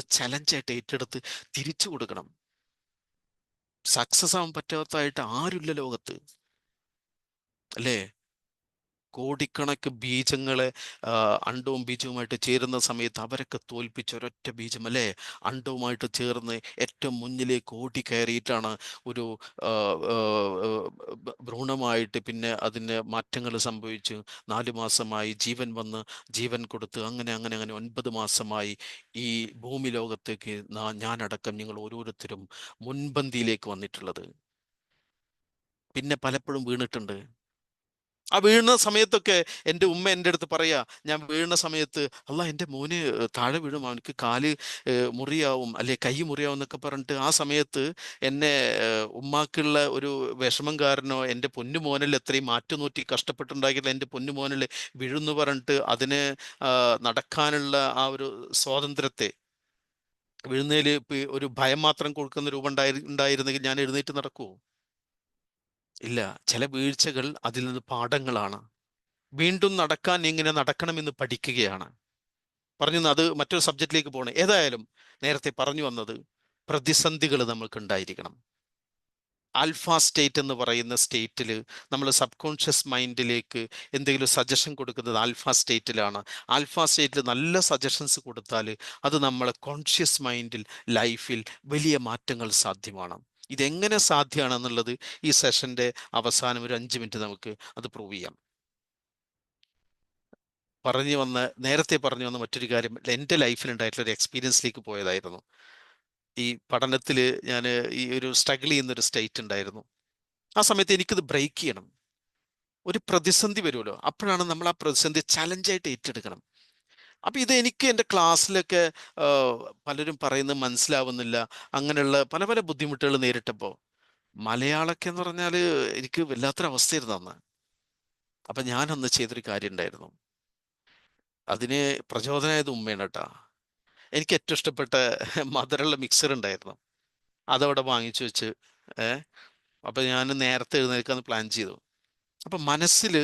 ചലഞ്ചായിട്ട് ഏറ്റെടുത്ത് തിരിച്ചു കൊടുക്കണം. സക്സസ് ആവാൻ പറ്റാത്തതായിട്ട് ആരുമില്ല ലോകത്ത്. അല്ലേ? കോടിക്കണക്ക് ബീജങ്ങളെ അണ്ടവും ബീജവുമായിട്ട് ചേരുന്ന സമയത്ത് അവരൊക്കെ തോൽപ്പിച്ച ഒരൊറ്റ ബീജം അല്ലേ അണ്ടവുമായിട്ട് ചേർന്ന് ഏറ്റവും മുന്നിലേക്ക് കോടി കയറിയിട്ടാണ് ഒരു ഭ്രൂണമായിട്ട് പിന്നെ അതിന് മാറ്റങ്ങൾ സംഭവിച്ചു നാല് മാസമായി ജീവൻ വന്ന് ജീവൻ കൊടുത്ത് അങ്ങനെ അങ്ങനെ അങ്ങനെ ഒൻപത് മാസമായി ഈ ഭൂമി ലോകത്തേക്ക് ഞാനടക്കം നിങ്ങൾ ഓരോരുത്തരും മുൻപന്തിയിലേക്ക് വന്നിട്ടുള്ളത്. പിന്നെ പലപ്പോഴും വീണിട്ടുണ്ട്. ആ വീഴുന്ന സമയത്തൊക്കെ എന്റെ ഉമ്മ എന്റെ അടുത്ത് പറയാ ഞാൻ വീഴുന്ന സമയത്ത് അല്ല എന്റെ മോന് താഴെ വീഴും അവനക്ക് കാൽ മുറിയാവും അല്ലെ കൈ മുറിയാവും എന്നൊക്കെ പറഞ്ഞിട്ട് ആ സമയത്ത് എന്നെ ഉമ്മാക്കുള്ള ഒരു വിഷമം കാരണോ എന്റെ പൊന്നു മോനിൽ എത്രയും മാറ്റുനോറ്റി കഷ്ടപ്പെട്ടുണ്ടാക്കിയിട്ടുള്ള എന്റെ പൊന്നു മോനിൽ വീഴുന്നു പറഞ്ഞിട്ട് അതിന് നടക്കാനുള്ള ആ ഒരു സ്വാതന്ത്ര്യത്തെ വീഴുന്നതിൽ ഒരു ഭയം മാത്രം കൊടുക്കുന്ന രൂപം ഉണ്ടായി ഉണ്ടായിരുന്നെങ്കിൽ ഞാൻ എഴുന്നേറ്റ് നടക്കുമോ ഇല്ല. ചില വീഴ്ചകൾ അതിൽ നിന്ന് പാഠങ്ങളാണ്. വീണ്ടും നടക്കാൻ എങ്ങനെ നടക്കണമെന്ന് പഠിക്കുകയാണ്. പറഞ്ഞു അത് മറ്റൊരു സബ്ജക്റ്റിലേക്ക് പോകണം ഏതായാലും നേരത്തെ പറഞ്ഞു വന്നത് പ്രതിസന്ധികൾ നമ്മൾക്ക് ഉണ്ടായിരിക്കണം ആൽഫ സ്റ്റേറ്റ് എന്ന് പറയുന്ന സ്റ്റേറ്റിൽ നമ്മൾ സബ് കോൺഷ്യസ് മൈൻഡിലേക്ക് എന്തെങ്കിലും സജഷൻ കൊടുക്കുന്നത് ആൽഫ സ്റ്റേറ്റിലാണ്. ആൽഫ സ്റ്റേറ്റിൽ നല്ല സജഷൻസ് കൊടുത്താൽ അത് നമ്മളെ കോൺഷ്യസ് മൈൻഡിൽ ലൈഫിൽ വലിയ മാറ്റങ്ങൾ സാധ്യമാണ്. ഇതെങ്ങനെ സാധ്യമാണെന്നുള്ളത് ഈ സെഷന്റെ അവസാനം ഒരു അഞ്ച് മിനിറ്റ് നമുക്ക് അത് പ്രൂവ് ചെയ്യാം. പറഞ്ഞു വന്ന നേരത്തെ പറഞ്ഞു വന്ന മറ്റൊരു കാര്യം എന്റെ ലൈഫിൽ ഉണ്ടായിട്ടുള്ള ഒരു എക്സ്പീരിയൻസിലേക്ക് പോയതായിരുന്നു. ഈ പഠനത്തിൽ ഞാൻ ഈ ഒരു സ്ട്രഗിൾ ചെയ്യുന്ന ഒരു സ്റ്റേറ്റ് ഉണ്ടായിരുന്നു. ആ സമയത്ത് എനിക്കിത് ബ്രേക്ക് ചെയ്യണം. ഒരു പ്രതിസന്ധി വരുമല്ലോ. അപ്പോഴാണ് നമ്മൾ ആ പ്രതിസന്ധി ചലഞ്ചായിട്ട് ഏറ്റെടുക്കണം. അപ്പൊ ഇത് എനിക്ക് എന്റെ ക്ലാസ്സിലൊക്കെ പലരും പറയുന്നത് മനസ്സിലാവുന്നില്ല. അങ്ങനെയുള്ള പല പല ബുദ്ധിമുട്ടുകൾ നേരിട്ടപ്പോൾ മലയാളമൊക്കെ എന്ന് പറഞ്ഞാൽ എനിക്ക് വല്ലാത്തൊരവസ്ഥയായിരുന്നു അന്ന്. അപ്പൊ ഞാൻ അന്ന് ചെയ്തൊരു കാര്യം ഉണ്ടായിരുന്നു അതിന് പ്രചോദനമായത് ഉമ്മയാണ് കേട്ടാ. എനിക്ക് ഏറ്റവും ഇഷ്ടപ്പെട്ട മധുരമുള്ള മിക്സർ ഉണ്ടായിരുന്നു. അതവിടെ വാങ്ങിച്ചു വെച്ച് ഏഹ് അപ്പൊ ഞാൻ നേരത്തെ എഴുന്നേൽക്കാന്ന് പ്ലാൻ ചെയ്തു. അപ്പൊ മനസ്സിൽ